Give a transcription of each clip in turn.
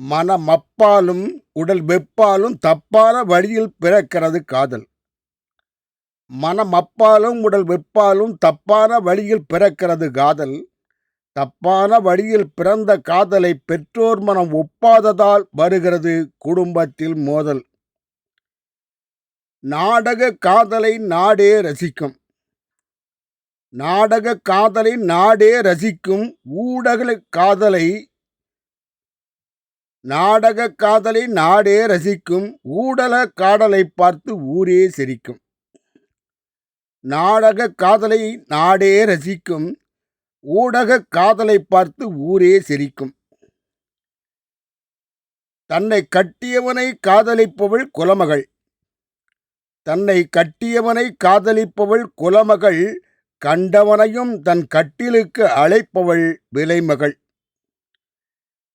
மனமப்பாலும் உடல் வெப்பாலும் தப்பான வழியில் பிறக்கிறது காதல். மனமப்பாலும் உடல் வெப்பாலும் தப்பான வழியில் பிறக்கிறது காதல். தப்பான வழியில் பிறந்த காதலை பெற்றோர் மனம் ஒப்பாததால் வருகிறது குடும்பத்தில் மோதல். நாடக காதலை நாடே ரசிக்கும். நாடக காதலை நாடே ரசிக்கும் ஊடக காதலை நாடக காதலை நாடே ரசிக்கும் ஊடல காடலை பார்த்து ஊரே சிரிக்கும். நாடக காதலை நாடே ரசிக்கும் ஊடக காதலை பார்த்து ஊரே சிரிக்கும். தன்னை கட்டியவனை காதலிப்பவள் குலமகள். தன்னை கட்டியவனை காதலிப்பவள் குலமகள் கண்டவனையும் தன் கட்டிலுக்கு அழைப்பவள் விலைமகள்.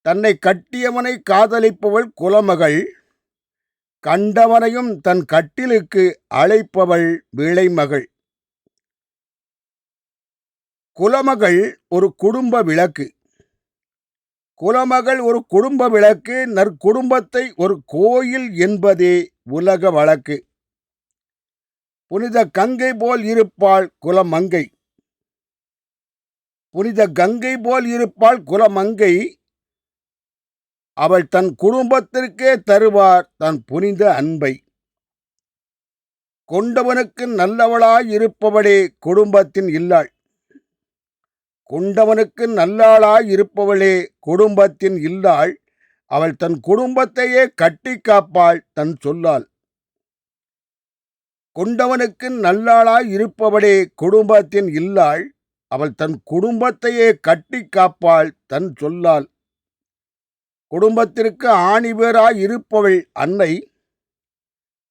தன்னை கட்டியவனை காதலிப்பவள் குலமகள் கண்டவனையும் தன் கட்டிலுக்கு அழைப்பவள் விளைமகள் குலமகள் ஒரு குடும்ப விளக்கு. குலமகள் ஒரு குடும்ப விளக்கு நற்குடும்பத்தை ஒரு கோயில் என்பதே உலக வழக்கு. புனித கங்கை போல் இருப்பாள் குலமங்கை. புனித கங்கை போல் இருப்பாள் குலமங்கை அவள் தன் குடும்பத்திற்கே தருவார் தன் புனித அன்பை. கொண்டவனுக்கு நல்லவளாய் இருப்பவளே குடும்பத்தின் இல்லாள். கொண்டவனுக்கு நல்லாளாய் இருப்பவளே குடும்பத்தின் இல்லாள். அவள் தன் குடும்பத்தையே கட்டி காப்பாள் தன் சொல்லாள் கொண்டவனுக்கு நல்லாளாய் இருப்பவளே குடும்பத்தின் இல்லாள். அவள் தன் குடும்பத்தையே கட்டி காப்பாள் தன் சொல்லாள் குடும்பத்திற்கு ஆணி வேறாய் இருப்பவள் அன்னை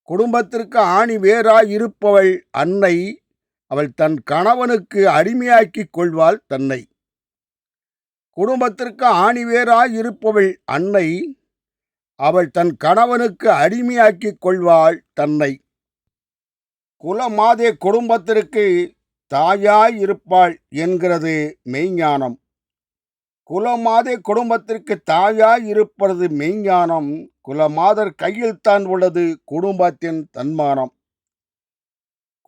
குடும்பத்திற்கு ஆணி வேறாய் இருப்பவள் அன்னை அவள் தன் கணவனுக்கு அடிமையாக்கிக் கொள்வாள் தன்னை. குடும்பத்திற்கு ஆணி வேறாய் இருப்பவள் அன்னை அவள் தன் கணவனுக்கு அடிமையாக்கிக் கொள்வாள் தன்னை. குலமாதே குடும்பத்திற்கு தாயாய் இருப்பாள் என்கிறது மெய்ஞானம். குலமாதே குடும்பத்திற்கு தாயாய் இருப்பது மெய்ஞானம் குலமாதர் கையில் தான் உள்ளது குடும்பத்தின் தன்மானம்.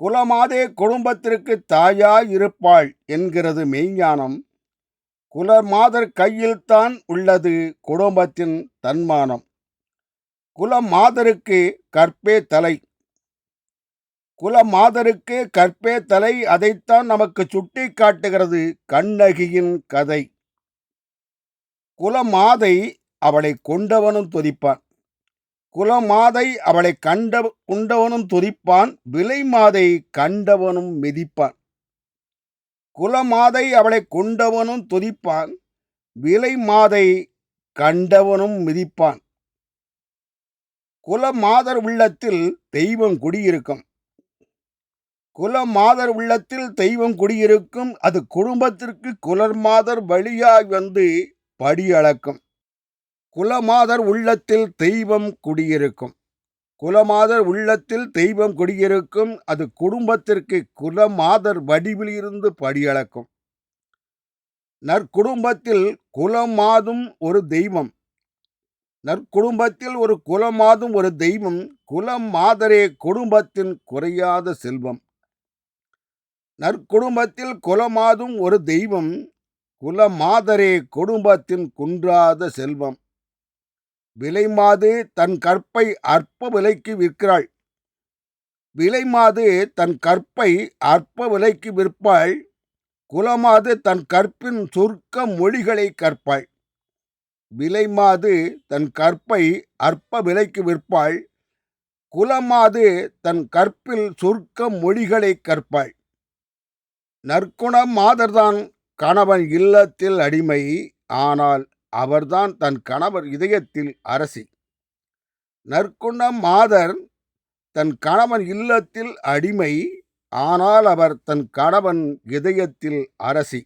குலமாதே குடும்பத்திற்கு தாயாய் இருப்பாள் என்கிறது மெய்ஞானம் குலமாதர் கையில் தான் உள்ளது குடும்பத்தின் தன்மானம். குலமாதருக்கு கற்பே தலை குலமாதருக்கு கற்பே தலை அதைத்தான் நமக்கு சுட்டி காட்டுகிறது கண்ணகியின் கதை. குலமாதை அவளை கொண்டவனும் துதிப்பான். குலமாதை அவளை கண்ட உண்டவனும் துதிப்பான். விலை மாதை கண்டவனும் மிதிப்பான். குலமாதை அவளை கொண்டவனும் துதிப்பான். விலை மாதை கண்டவனும் மிதிப்பான். குலமாதர் உள்ளத்தில் தெய்வம் குடியிருக்கும். குலமாதர் உள்ளத்தில் தெய்வம் குடியிருக்கும். அது குடும்பத்திற்கு குலர் மாதர் வழியாய் வந்து படி அளக்கும் குலமாதர் உள்ளத்தில் தெய்வம் குடியிருக்கும். குலமாதர் உள்ளத்தில் தெய்வம் குடியிருக்கும். அது குடும்பத்திற்கு குலமாதர் வடிவில் இருந்து படியளக்கும். நற்குடும்பத்தில் குலமாதும் ஒரு தெய்வம். நற்குடும்பத்தில் ஒரு குலமாதும் ஒரு தெய்வம். குலமாதரே குடும்பத்தின் குறையாத செல்வம். நற்குடும்பத்தில் குலமாதும் ஒரு தெய்வம். குலமாதரே குடும்பத்தின் குன்றாத செல்வம். விலைமாது தன் கற்பை அற்ப விலைக்கு விற்கிறாள். விலைமாது தன் கற்பை அற்ப விலைக்கு விற்பாள். குலமாது தன் கற்பின் சுருக்க மொழிகளை கற்பாள். விலைமாது தன் கற்பை அற்ப விலைக்கு விற்பாள். குலமாது தன் கற்பில் சுருக்க மொழிகளை கற்பாள். நற்குண மாதர்தான் கணவன் இல்லத்தில் அடிமை ஆனால் அவர்தான் தன் கணவர் இதயத்தில் அரசி. நற்குண்ணம் மாதர் தன் கணவன் இல்லத்தில் அடிமை ஆனால் அவர் தன் கணவன் இதயத்தில் அரசி.